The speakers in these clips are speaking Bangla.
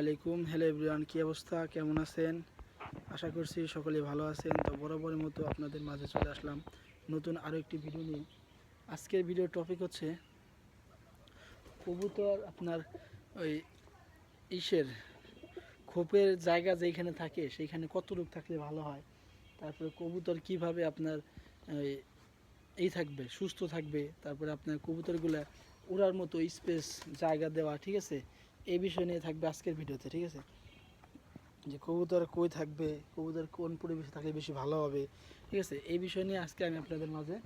আলাইকুম। হ্যালো এভরিওয়ান, কী অবস্থা? কেমন আছেন? আশা করছি সকলে ভালো আছেন। তো বরাবরের মতো আপনাদের মাঝে চলে আসলাম নতুন আরও একটি ভিডিও নিয়ে। আজকের ভিডিওর টপিক হচ্ছে কবুতর আপনার ওই ইসের খোপের জায়গা যেখানে থাকে সেইখানে কতটুক থাকলে ভালো হয়? তারপরে কবুতর কীভাবে আপনার এই থাকবে, সুস্থ থাকবে? তারপরে আপনার কবুতরগুলা উড়ার মতো স্পেস জায়গা দেওয়া, ঠিক আছে? এই বিষয় নিয়ে থাকবে আজকের ভিডিওতে, ঠিক আছে? যে কবুতর কই থাকবে, কবুতর কোন পরিবেশে থাকলে বেশি ভালো হবে, ঠিক আছে? এই বিষয় নিয়ে আজকে আমি আপনাদের মাঝে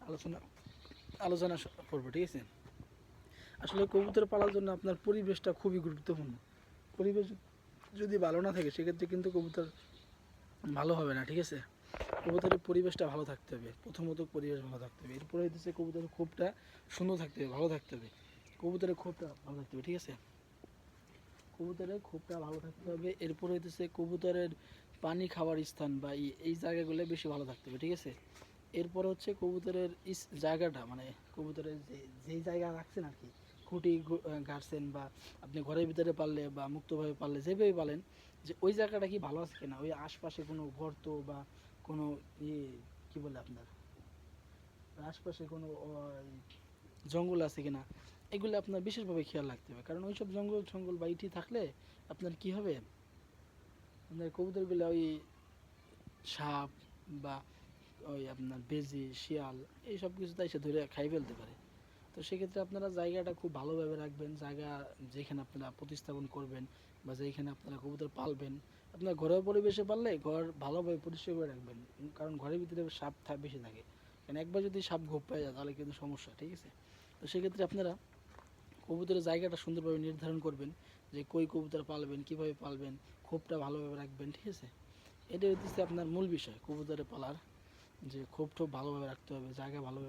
আলোচনা আলোচনা করব, ঠিক আছে? আসলে কবুতর পালার জন্য আপনার পরিবেশটা খুবই গুরুত্বপূর্ণ। পরিবেশ যদি ভালো না থাকে, সেক্ষেত্রে কিন্তু কবুতর ভালো হবে না, ঠিক আছে? কবুতরের পরিবেশটা ভালো থাকতে হবে, প্রথমত পরিবেশ ভালো থাকতে হবে। এরপরে হচ্ছে কবুতরের খোপটা সুন্দর থাকতে হবে, ভালো থাকতে হবে। কবুতরের খোপটা ভালো থাকতে হবে, ঠিক আছে? কবুতরের খোপটা ভালো থাকতে হবে। এরপর হইতেছে কবুতরের পানি খাওয়ার স্থান বা এই- জায়গাগুলো বেশি ভালো থাকতে হবে, ঠিক আছে? এরপর হচ্ছে কবুতরের ইস, জায়গাটা মানে কবুতরের যে যেই জায়গা রাখছেন আর কি খুঁটি গাড়ছেন বা আপনি ঘরের ভিতরে পারলে বা মুক্তভাবে পারলে, যেভাবে পালেন যে ওই জায়গাটা কি ভালো আছে কিনা? ওই আশপাশে কোনো গর্ত বা কোনো ইয়ে কি বলে আপনার? আশপাশে কোনো জঙ্গল আছে কিনা? এগুলো আপনার বিশেষভাবে খেয়াল রাখতে হবে। কারণ ওইসব জঙ্গল জঙ্গল বা ইটি থাকলে আপনার কি হবে? আপনার কবুতরগুলো ওই সাপ বা ওই আপনার বেজি, শিয়াল এই সব কিছু তাই সে ধরে খাই ফেলতে পারে। তো সেক্ষেত্রে আপনারা জায়গাটা খুব ভালোভাবে রাখবেন, জায়গা যেখানে আপনারা প্রতিস্থাপন করবেন বা যেখানে আপনারা কবুতর পালবেন। আপনার ঘরের পরিবেশে পারলে ঘর ভালোভাবে পরিষ্কার করে রাখবেন। কারণ ঘরের ভিতরে সাপ বেশি থাকে। কারণ একবার যদি সাপ ঘোপ পায় যায় তাহলে কিন্তু সমস্যা, ঠিক আছে? তো সেক্ষেত্রে আপনারা কবুতরের জায়গাটা সুন্দরভাবে নির্ধারণ করবেন যে কই কবুতর পালবেন, কীভাবে পালবেন, খোপটা ভালোভাবে রাখবেন, ঠিক আছে? এটাই হচ্ছে আপনার মূল বিষয় কবুতরে পালার। যে খোপ ঠোপ ভালোভাবে রাখতে হবে, জায়গা ভালোভাবে